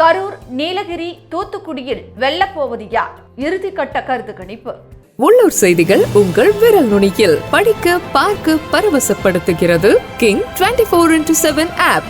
கரூர் நீலகிரி தூத்துக்குடியில் வெல்லப்போவது யார் இறுதிக்கட்ட கருத்து கணிப்பு. உள்ளூர் செய்திகள் உங்கள் விரல் நுனியில். படிக்க பார்க்க பரவசப்படுத்துகிறது King twenty four into seven app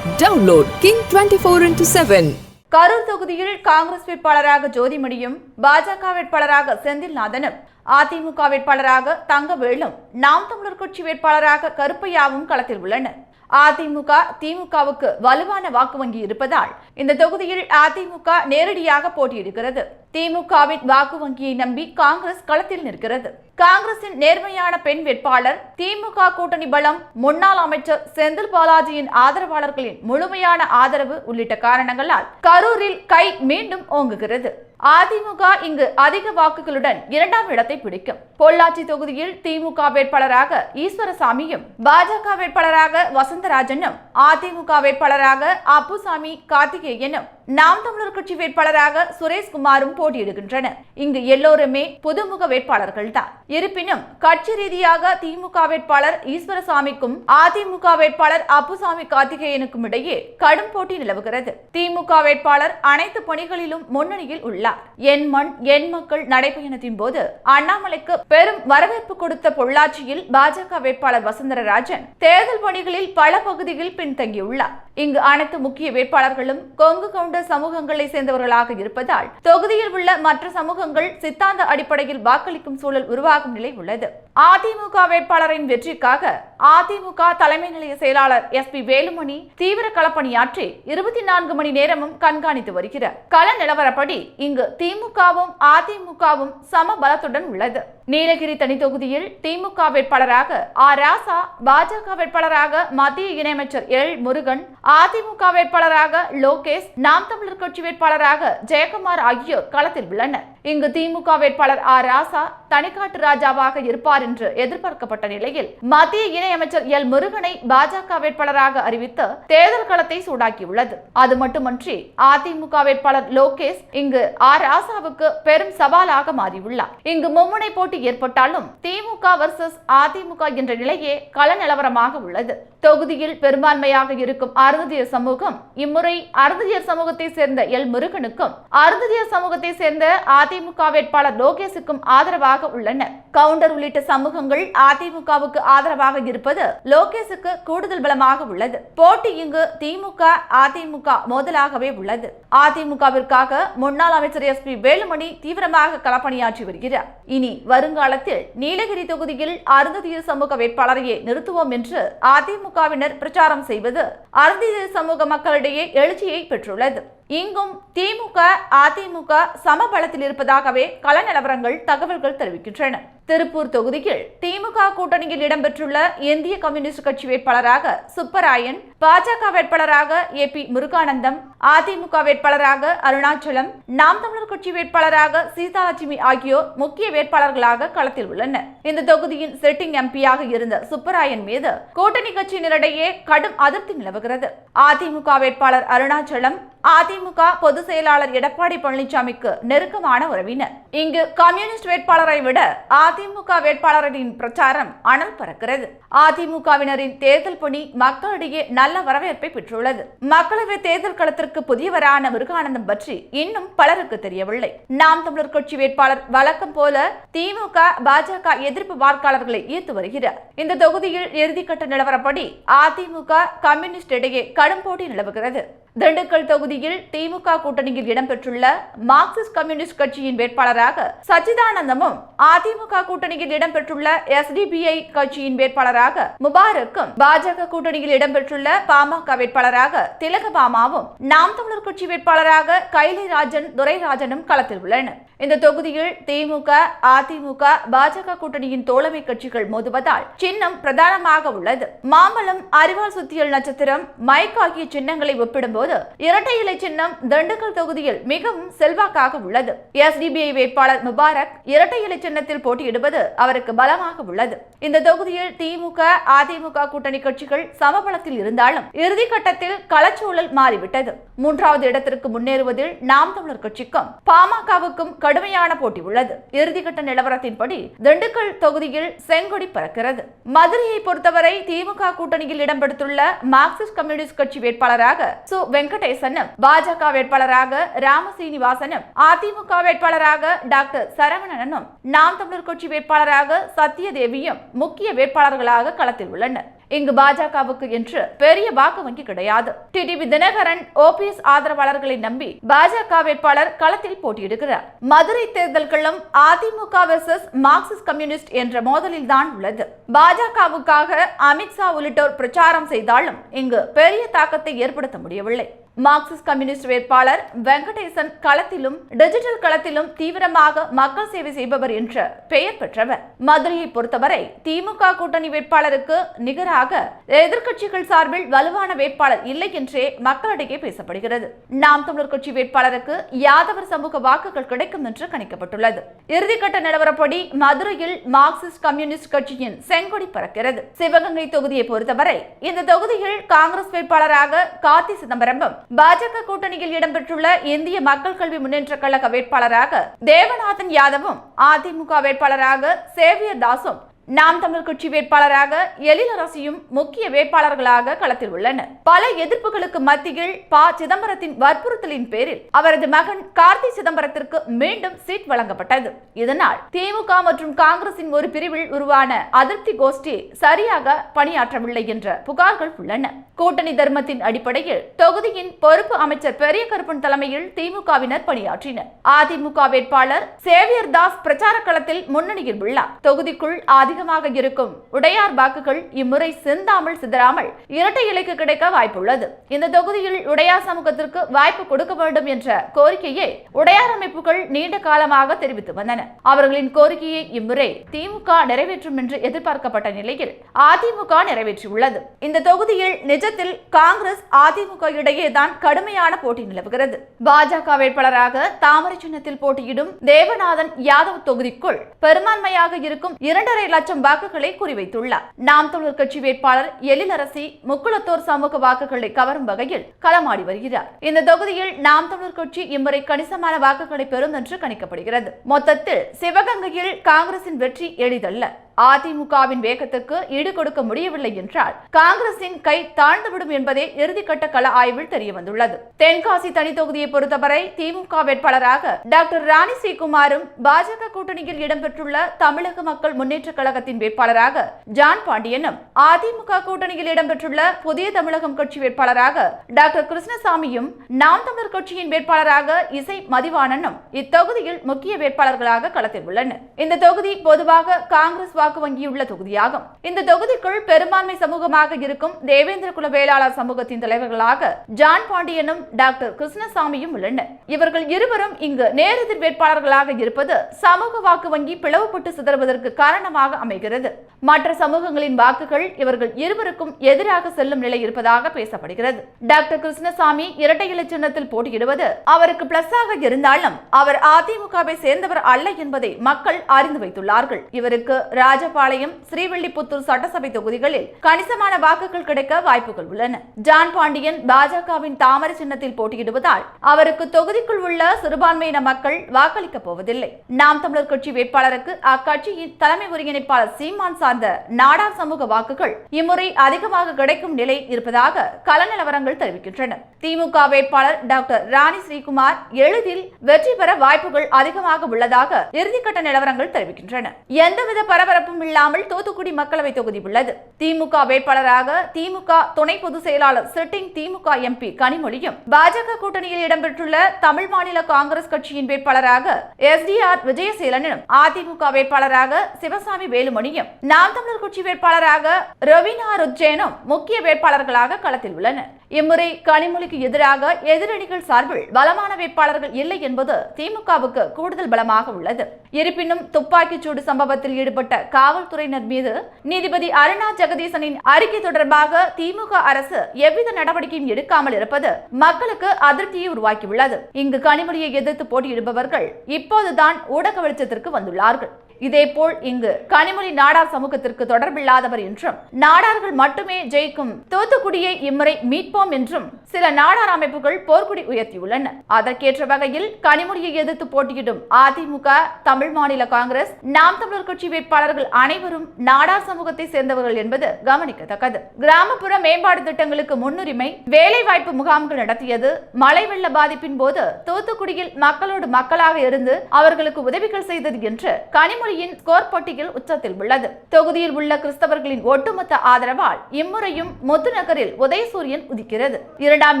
download King twenty four into seven Karur தொகுதியில் காங்கிரஸ் வேட்பாளராக ஜோதிமணியும் பாஜக வேட்பாளராக செந்தில்நாதனும். அதிமுக வேட்பாளராக தங்கவேலும் நாம் தமிழர் கட்சி வேட்பாளராக கருப்பையாவும் களத்தில் உள்ளனர். அதிமுக திமுகவுக்கு வலுவான வாக்கு வங்கி இருப்பதால் இந்த தொகுதியில் அதிமுக நேரடியாக போட்டியிடுகிறது. திமுகவின் வாக்கு வங்கியை நம்பி காங்கிரஸ் களத்தில் நிற்கிறது. காங்கிரசின் நேர்மையான பெண் வேட்பாளர் திமுக கூட்டணி பலம் முன்னாள் அமைச்சர் செந்தில் பாலாஜியின் ஆதரவாளர்களின் முழுமையான ஆதரவு உள்ளிட்ட காரணங்களால் கரூரில் கை மீண்டும் ஓங்குகிறது. அதிமுக இங்கு அதிக வாக்குகளுடன் இரண்டாம் இடத்தை பிடிக்கும். பொள்ளாச்சி தொகுதியில் திமுக வேட்பாளராக ஈஸ்வரசாமியும் பாஜக வேட்பாளராக வசந்தராஜனும் அதிமுக வேட்பாளராக அப்புசாமி கார்த்திகேயனும் நாம் தமிழர் கட்சி வேட்பாளராக சுரேஷ்குமாரும் போட்டியிடுகின்றனர். இங்கு எல்லோருமே புதுமுக வேட்பாளர்கள் தான் இருப்பினும் கட்சி ரீதியாக திமுக வேட்பாளர் ஈஸ்வரசாமிக்கும் அதிமுக வேட்பாளர் அப்புசாமி கார்த்திகேயனுக்கும் இடையே கடும் போட்டி நிலவுகிறது. திமுக வேட்பாளர் அனைத்து பணிகளிலும் முன்னணியில் உள்ளார். என் மண் என் மக்கள் நடைபயணத்தின் போது அண்ணாமலைக்கு பெரும் வரவேற்பு கொடுத்த பொள்ளாச்சியில் பாஜக வேட்பாளர் வசுந்தரராஜன் தேர்தல் பணிகளில் பல பகுதியில் பின்தங்கியுள்ளார். இங்கு அனைத்து முக்கிய வேட்பாளர்களும் கொங்கு கவுண்டர் சமூகங்களை சேர்ந்தவர்களாக இருப்பதால் தொகுதியில் உள்ள மற்ற சமூகங்கள் சித்தாந்த அடிப்படையில் வாக்களிக்கும் சூழல் உருவாகும் நிலை உள்ளது. அதிமுக வேட்பாளரின் வெற்றிக்காக அதிமுக தலைமை நிலைய செயலாளர் எஸ் பி வேலுமணி தீவிர களப்பணியாற்றி இருபத்தி நான்கு மணி நேரமும் கண்காணித்து வருகிறார். கள நிலவரப்படி இங்கு திமுகவும் அதிமுகவும் சம பலத்துடன் உள்ளது. நீலகிரி தனி தொகுதியில் திமுக வேட்பாளராக ஆர் ராசா பாஜக வேட்பாளராக மத்திய இணையமைச்சர் எல். முருகன் அதிமுக வேட்பாளராக லோகேஷ் நாம் தமிழர் கட்சி வேட்பாளராக ஜெயக்குமார் ஆகியோர் களத்தில் உள்ளனர். இங்கு திமுக வேட்பாளர் ஆர் ராசா தனிக்காட்டு ராஜாவாக இருப்பார் என்று எதிர்பார்க்கப்பட்ட நிலையில் மத்திய இணையமைச்சர் எல் முருகனை பாஜக வேட்பாளராக அறிவித்து தேர்தல் களத்தை சூடாக்கியுள்ளது. அது மட்டுமன்றி அதிமுக வேட்பாளர் லோகேஷ் இங்கு ஆர் ராசாவுக்கு பெரும் சவாலாக மாறியுள்ளார். இங்கு மும்முனை போட்டி ஏற்பட்டாலும் திமுக வர்சஸ் அதிமுக என்ற நிலையே கள நிலவரமாக உள்ளது. தொகுதியில் பெரும்பான்மையாக இருக்கும் அருந்ததியர் சமூகம் இம்முறை அருந்ததியர் சமூகத்தை சேர்ந்த எல் முருகனுக்கும் அருந்ததியர் சமூகத்தை சேர்ந்த அதிமுக வேட்பாளர் லோகேஷுக்கும் ஆதரவாக உள்ளனர். கவுண்டர் உள்ளிட்ட சமூகங்கள் அதிமுகவுக்கு ஆதரவாக இருப்பது லோகேஷுக்கு கூடுதல் பலமாக உள்ளது. போட்டி இங்கு திமுக அதிமுக மோதலாகவே உள்ளது. அதிமுகவிற்காக முன்னாள் அமைச்சர் எஸ் பி வேலுமணி தீவிரமாக களப்பணியாற்றி வருகிறார். இனி வருங்காலத்தில் நீலகிரி தொகுதியில் அருந்ததியர் சமூக வேட்பாளரையே நிறுத்துவோம் என்று அதிமுகவினர் பிரச்சாரம் செய்வது அருந்ததியர் சமூக மக்களிடையே எழுச்சியை பெற்றுள்ளது. இங்கும் திமுக அதிமுக சமபலத்தில் இருப்பதாகவே கள நிலவரங்கள் தகவல்கள் தெரிவிக்கின்றன. திருப்பூர் தொகுதியில் திமுக கூட்டணியில் இடம்பெற்றுள்ள இந்திய கம்யூனிஸ்ட் கட்சி வேட்பாளராக சுப்பராயன் பாஜக வேட்பாளராக ஏ பி முருகானந்தம் அதிமுக வேட்பாளராக அருணாச்சலம் நாம் தமிழர் கட்சி வேட்பாளராக சீதாலட்சுமி ஆகியோர் முக்கிய வேட்பாளர்களாக களத்தில் உள்ளனர். இந்த தொகுதியின் செட்டிங் எம்பியாக இருந்த சுப்பராயன் மீது கூட்டணி கட்சியினரிடையே கடும் அதிருப்தி நிலவுகிறது. அதிமுக வேட்பாளர் அருணாச்சலம் அதிமுக பொதுச் செயலாளர் எடப்பாடி பழனிசாமிக்கு நெருக்கமான உறவினர். இங்கு கம்யூனிஸ்ட் வேட்பாளரை விட அதிமுக வேட்பாளரின் பிரச்சாரம் அனல் பறக்கிறது. அதிமுகவினரின் தேர்தல் பணி மக்களிடையே நல்ல வரவேற்பை பெற்றுள்ளது. மக்களவை தேர்தல் களத்திற்கு புதியவரான முருகானந்தம் பற்றி இன்னும் பலருக்கு தெரியவில்லை. நாம் தமிழர் கட்சி வேட்பாளர் வழக்கம் போல திமுக பாஜக எதிர்ப்பு வாக்காளர்களை ஈர்த்து வருகிறார். இந்த தொகுதியில் இறுதிக்கட்ட நிலவரப்படி அதிமுக கம்யூனிஸ்ட் இடையே கடும் போட்டி நிலவுகிறது. திண்டுக்கல் தொகுதியில் திமுக கூட்டணியில் இடம்பெற்றுள்ள மார்க்சிஸ்ட் கம்யூனிஸ்ட் கட்சியின் வேட்பாளராக சச்சிதானந்தமும் அதிமுக கூட்டணியில் இடம்பெற்றுள்ள எஸ்டிபிஐ கட்சியின் வேட்பாளராக முபாரக்கும் பாஜக கூட்டணியில் இடம்பெற்றுள்ள பாமக வேட்பாளராக திலகபாமாவும் நாம் தமிழர் கட்சி வேட்பாளராக கைலை ராஜன் துரைராஜனும் களத்தில் உள்ளனர். இந்த தொகுதியில் திமுக அதிமுக பாஜக கூட்டணியின் தோழமை கட்சிகள் மோதுவதால் சின்னம் பிரதானமாக உள்ளது. மாம்பழம் அறிவால் சுத்தியல் நட்சத்திரம் மைக் ஆகிய சின்னங்களை போது இரட்டை இலை சின்னம் திண்டுக்கல் தொகுதியில் மிகவும் செல்வாக்காக உள்ளது. எஸ்டிபிஐ வேட்பாளர் முபாரக் இரட்டை இலை சின்னத்தில் போட்டியிடுவது அவருக்கு பலமாக உள்ளது. இந்த தொகுதியில் திமுக அதிமுக கூட்டணி கட்சிகள் சமபலத்தில் இருந்தாலும் இறுதிக்கட்டத்தில் களச்சூழல் மாறிவிட்டது. மூன்றாவது இடத்திற்கு முன்னேறுவதில் நாம் தமிழர் கட்சிக்கும் பாமகவுக்கும் கடுமையான போட்டி உள்ளது. இறுதிக்கட்ட நிலவரத்தின்படி திண்டுக்கல் தொகுதியில் செங்கொடி பறக்கிறது. மதுரையை பொறுத்தவரை திமுக கூட்டணியில் இடம்பெடுத்துள்ள மார்க்சிஸ்ட் கம்யூனிஸ்ட் கட்சி வேட்பாளராக சு. வெங்கடேசனும் பாஜக வேட்பாளராக ராமசீனிவாசனும் அதிமுக வேட்பாளராக டாக்டர் சரவணனும் நாம் தமிழர் கட்சி வேட்பாளராக சத்யதேவியும் முக்கிய வேட்பாளர்களாக களத்தில் உள்ளனர். இங்கு பாஜகவுக்கு என்று பெரிய வாக்கு வங்கி கிடையாது. டிடிவி தினகரன் ஓபிஎஸ் ஆதரவாளர்களை நம்பி பாஜக வேட்பாளர் களத்தில் போட்டியிடுகிறார். மதுரை தேர்தல்களும் அதிமுக வெர்சஸ் மார்க்சிஸ்ட் கம்யூனிஸ்ட் என்ற மோதலில் தான் உள்ளது. பாஜகவுக்காக அமித்ஷா உள்ளிட்டோர் பிரச்சாரம் செய்தாலும் இங்கு பெரிய தாக்கத்தை ஏற்படுத்த முடியவில்லை. மார்க்சிஸ்ட் கம்யூனிஸ்ட் வேட்பாளர் வெங்கடேசன் களத்திலும் டிஜிட்டல் களத்திலும் தீவிரமாக மக்கள் சேவை செய்பவர் என்ற பெயர் பெற்றவர். மதுரையை பொறுத்தவரை திமுக கூட்டணி வேட்பாளருக்கு நிகராக எதிர்க்கட்சிகள் சார்பில் வலுவான வேட்பாளர் இல்லை என்றே மக்களிடையே பேசப்படுகிறது. நாம் தமிழர் கட்சி வேட்பாளருக்கு யாதவர் சமூக வாக்குகள் கிடைக்கும் என்று கணிக்கப்பட்டுள்ளது. இறுதிக்கட்ட நிலவரப்படி மதுரையில் மார்க்சிஸ்ட் கம்யூனிஸ்ட் கட்சியின் செங்கொடி பறக்கிறது. சிவகங்கை தொகுதியை பொறுத்தவரை இந்த தொகுதியில் காங்கிரஸ் வேட்பாளராக கார்த்தி சிதம்பரமும் பாஜக கூட்டணியில் இடம்பெற்றுள்ள இந்திய மக்கள் கல்வி முன்னேற்ற கழக வேட்பாளராக தேவநாதன் யாதவும் அதிமுக வேட்பாளராக சேவியர் தாஸும் நாம் தமிழர் கட்சி வேட்பாளராக எழிலரசியும் முக்கிய வேட்பாளர்களாக களத்தில் உள்ளனர். பல எதிர்ப்புகளுக்கு மத்தியில் ப சிதம்பரத்தின் வற்புறுத்தலின் பேரில் அவரது மகன் கார்த்தி சிதம்பரத்திற்கு மீண்டும் சீட் வழங்கப்பட்டது. இதனால் திமுக மற்றும் காங்கிரசின் ஒரு பிரிவில் உருவான அதிருப்தி கோஷ்டி சரியாக பணியாற்றவில்லை என்ற புகார்கள் உள்ளன. கூட்டணி தர்மத்தின் அடிப்படையில் தொகுதியின் பொறுப்பு அமைச்சர் பெரிய கருப்பன் தலைமையில் திமுகவினர் பணியாற்றினர். அதிமுக வேட்பாளர் சேவியர் தாஸ் பிரச்சார களத்தில் முன்னணியில் உள்ளார். தொகுதிக்குள் அதிகமாக இருக்கும். உடையார் வாக்குகள் இம்முறை சிந்தாமல் சிதறாமல் இரட்டை இலைக்கு கிடைக்க வாய்ப்புள்ளது. இந்த தொகுதியில் உடையார் சமூகத்திற்கு வாய்ப்பு கொடுக்க வேண்டும் என்ற கோரிக்கையை உடையார் அமைப்புகள் நீண்ட காலமாக தெரிவித்து வந்தன. அவர்களின் கோரிக்கையை இம்முறை திமுக நிறைவேற்றும் என்று எதிர்பார்க்கப்பட்ட நிலையில் அதிமுக நிறைவேற்றியுள்ளது. இந்த தொகுதியில் நிஜத்தில் காங்கிரஸ் அதிமுக இடையே தான் கடுமையான போட்டி நிலவுகிறது. பாஜக வேட்பாளராக தாமரை சின்னத்தில் போட்டியிடும் தேவநாதன் யாதவ் தொகுதிக்குள் பெரும்பான்மையாக இருக்கும் இரண்டரை லட்சம் வாக்குகளை குறிவைத்துள்ளார். நாம் தமிழர் கட்சி வேட்பாளர் எழிலரசி முக்குளத்தோர் சமூக வாக்குகளை கவரும் வகையில் களமாடி வருகிறார். இந்த தொகுதியில் நாம் தமிழர் கட்சி இம்முறை கணிசமான வாக்குகளை பெறும் என்று கணிக்கப்படுகிறது. மொத்தத்தில் சிவகங்கையில் காங்கிரசின் வெற்றி எளிதல்ல. அதிமுகவின் வேகத்துக்கு ஈடு கொடுக்க முடியவில்லை என்றால் காங்கிரசின் கை தாழ்ந்துவிடும் என்பதே இறுதிக்கட்ட கள ஆய்வில் தெரிய வந்துள்ளது தென்காசி தனி தொகுதியை பொறுத்தவரை திமுக வேட்பாளராக டாக்டர் ராணி சி குமாரும் பாஜக கூட்டணியில் இடம்பெற்றுள்ள தமிழக மக்கள் முன்னேற்ற கழக கழகத்தின் வேட்பாளராக ஜான் பாண்டியனும் அதிமுக கூட்டணியில் இடம்பெற்றுள்ள புதிய தமிழகம் கட்சி வேட்பாளராக டாக்டர் கிருஷ்ணசாமியும் நாம் தமிழர் கட்சியின் வேட்பாளராக இசை மதிவாணனும் இத்தொகுதியில் முக்கிய வேட்பாளர்களாக களத்தில் உள்ளனர். இந்த தொகுதி பொதுவாக காங்கிரஸ் வாக்கு வங்கியுள்ள தொகுதியாகும். இந்த தொகுதிக்குள் பெரும்பான்மை சமூகமாக இருக்கும் தேவேந்திர குல வேளாளர் சமூகத்தின் தலைவர்களாக ஜான் பாண்டியனும் டாக்டர் கிருஷ்ணசாமியும் உள்ளனர். இவர்கள் இருவரும் இங்கு நேரெதிர் வேட்பாளர்களாக இருப்பது சமூக வாக்கு வங்கி பிளவுபட்டு சிதறுவதற்கு காரணமாக அமைகிறது. மற்ற சமூகங்களின் வாக்குகள் இவர்கள் இருவருக்கும் எதிராக செல்லும் நிலை இருப்பதாக பேசப்படுகிறது. டாக்டர் கிருஷ்ணசாமி இரட்டை இலை சின்னத்தில் போட்டியிடுவது அவருக்கு பிளஸ் ஆக இருந்தாலும் அவர் அதிமுகவை சேர்ந்தவர் அல்ல என்பதை மக்கள் அறிந்து வைத்துள்ளார்கள். இவருக்கு ராஜபாளையம் ஸ்ரீவில்லிபுத்தூர் சட்டசபை தொகுதிகளில் கணிசமான வாக்குகள் கிடைக்க வாய்ப்புகள் உள்ளன. ஜான் பாண்டியன் பாஜகவின் தாமரை சின்னத்தில் போட்டியிடுவதால் அவருக்கு தொகுதிக்குள் உள்ள சிறுபான்மையின மக்கள் வாக்களிக்க போவதில்லை. நாம் தமிழர் கட்சி வேட்பாளருக்கு அக்கட்சியின் தலைமை ஒருங்கிணைப்பாளர் சீமான் சார்ந்த நாடார் சமூக வாக்குகள் இம்முறை அதிகமாக கிடைக்கும் நிலை இருப்பதாக கள நிலவரங்கள் தெரிவிக்கின்றன. திமுக வேட்பாளர் டாக்டர் ராணி ஸ்ரீகுமார் எளிதில் வெற்றி பெற வாய்ப்புகள் அதிகமாக உள்ளதாக இறுதிக்கட்ட நிலவரங்கள் தெரிவிக்கின்றன. எந்தவித பரபரப்பும் இல்லாமல் தூத்துக்குடி மக்களவை தொகுதி உள்ளது. திமுக வேட்பாளராக திமுக துணை பொதுச் செயலாளர் சிட்டிங் திமுக எம்பி கனிமொழியும் பாஜக கூட்டணியில் இடம்பெற்றுள்ள தமிழ் மாநில காங்கிரஸ் கட்சியின் வேட்பாளராக எஸ் டி ஆர் விஜயசேலனும் அதிமுக வேட்பாளராக சிவசாமி வேலுமணியும் நாம் தமிழர் கட்சி வேட்பாளராக ரவீனா ருஜேனும் முக்கிய வேட்பாளர்களாக களத்தில் உள்ளனர். இம்முறை கனிமொழிக்கு எதிராக எதிரணிகள் சார்பில் பலமான வேட்பாளர்கள் இல்லை என்பது திமுகவுக்கு கூடுதல் பலமாக உள்ளது. இருப்பினும் துப்பாக்கிச் சூடு சம்பவத்தில் ஈடுபட்ட காவல்துறையினர் மீது நீதிபதி அருணா ஜெகதீசனின் அறிக்கை தொடர்பாக திமுக அரசு எவ்வித நடவடிக்கையும் எடுக்காமல் இருப்பது மக்களுக்கு அதிருப்தியை உருவாக்கியுள்ளது. இங்கு கனிமொழியை எதிர்த்து போட்டியிடுபவர்கள் இப்போதுதான் ஊடக வெளிச்சத்திற்கு வந்துள்ளார்கள். இதேபோல் இங்கு கனிமொழி நாடார் சமூகத்திற்கு தொடர்பில்லாதவர் என்றும் நாடார்கள் மட்டுமே ஜெயிக்கும் தூத்துக்குடியை இம்முறை மீட்போம் என்றும் சில நாடார் அமைப்புகள் போர்க்குடி உயர்த்தியுள்ளன. அதற்கேற்ற வகையில் கனிமொழியை எதிர்த்து போட்டியிடும் அதிமுக தமிழ் மாநில காங்கிரஸ் நாம் தமிழர் கட்சி வேட்பாளர்கள் அனைவரும் நாடார் சமூகத்தை சேர்ந்தவர்கள் என்பது கவனிக்கத்தக்கது. கிராமப்புற மேம்பாடு திட்டங்களுக்கு முன்னுரிமை வேலை வாய்ப்பு முகாம்கள் நடத்தியது மழை வெள்ள பாதிப்பின் போது தூத்துக்குடியில் மக்களோடு மக்களாக இருந்து அவர்களுக்கு உதவிகள் செய்தது என்று கனிமொழி இம்முறையின் ஸ்கோர் போட்டிகள் உச்சத்தில் உள்ளது. தொகுதியில் உள்ள கிறிஸ்தவர்களின் ஒட்டுமொத்த ஆதரவால் இம்முறையும் முத்துநகரில் உதயசூரியன் உதிக்கிறது. இரண்டாம்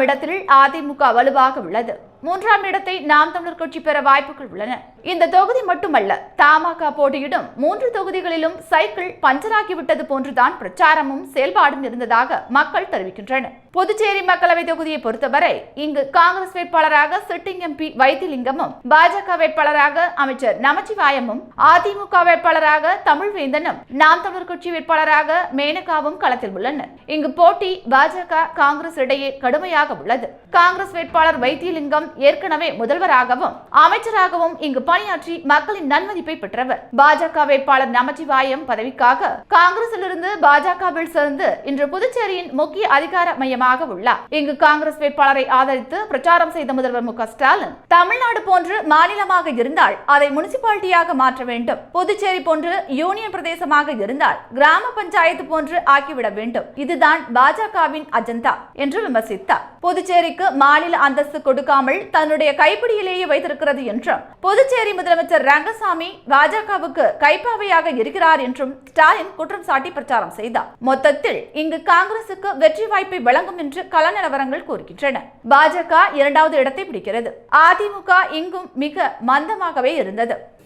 இடத்தில் அதிமுக வலுவாக உள்ளது. மூன்றாம் இடத்தை நாம் தமிழர் கட்சி பெற வாய்ப்புகள் உள்ளன. இந்த தொகுதி மட்டுமல்ல தமாக போட்டியிடும் மூன்று தொகுதிகளிலும் சைக்கிள் பஞ்சராகிவிட்டது போன்றுதான் பிரச்சாரமும் செயல்பாடும் இருந்ததாக மக்கள் தெரிவிக்கின்றனர். புதுச்சேரி மக்களவை தொகுதியை பொறுத்தவரை இங்கு காங்கிரஸ் வேட்பாளராக சிட்டிங் எம்பி வைத்திலிங்கமும் பாஜக வேட்பாளராக அமைச்சர் நமச்சிவாயமும் அதிமுக வேட்பாளராக தமிழ்வேந்தனும் நாம் தமிழர் கட்சி வேட்பாளராக மேனகாவும் களத்தில் உள்ளனர். இங்கு போட்டி பாஜக காங்கிரஸ் இடையே கடுமையாக உள்ளது. காங்கிரஸ் வேட்பாளர் வைத்தியலிங்கம் ஏற்கனவே முதல்வராகவும் அமைச்சராகவும் இங்கு பணியாற்றி மக்களின் நன்மதிப்பை பெற்றவர். பாஜக வேட்பாளர் நமச்சிவாயம் பதவிக்காக காங்கிரசிலிருந்து பாஜகவில் சேர்ந்து இன்று புதுச்சேரியின் முக்கிய அதிகார மையமாக உள்ளார். இங்கு காங்கிரஸ் வேட்பாளரை ஆதரித்து பிரச்சாரம் செய்த முதல்வர் மு ஸ்டாலின் தமிழ்நாடு போன்று மாநிலமாக இருந்தால் அதை முனிசிபாலிட்டியாக மாற்ற வேண்டும். புதுச்சேரி போன்று யூனியன் பிரதேசமாக இருந்தால் கிராம பஞ்சாயத்து போன்று ஆக்கிவிட வேண்டும். இதுதான் பாஜகவின் அஜெண்டா என்று விமர்சித்தார். புதுச்சேரிக்கு மாநில அந்தஸ்து கொடுக்காமல் தன்னுடைய கைப்பிடியிலேயே வைத்திருக்கிறது என்றும் புதுச்சேரி முதலமைச்சர் ரங்கசாமி பாஜகவுக்கு கைப்பாவையாக இருக்கிறார் என்றும் ஸ்டாலின் குற்றம் சாட்டி பிரச்சாரம் செய்தார். மொத்தத்தில் இங்கு காங்கிரசுக்கு வெற்றி வாய்ப்பை வழங்கும் என்று கள நிலவரங்கள் கூறுகின்றன. பாஜக இரண்டாவது இடத்தை பிடிக்கிறது. அதிமுக இங்கும் மிக மந்தமாகவே இருந்தது.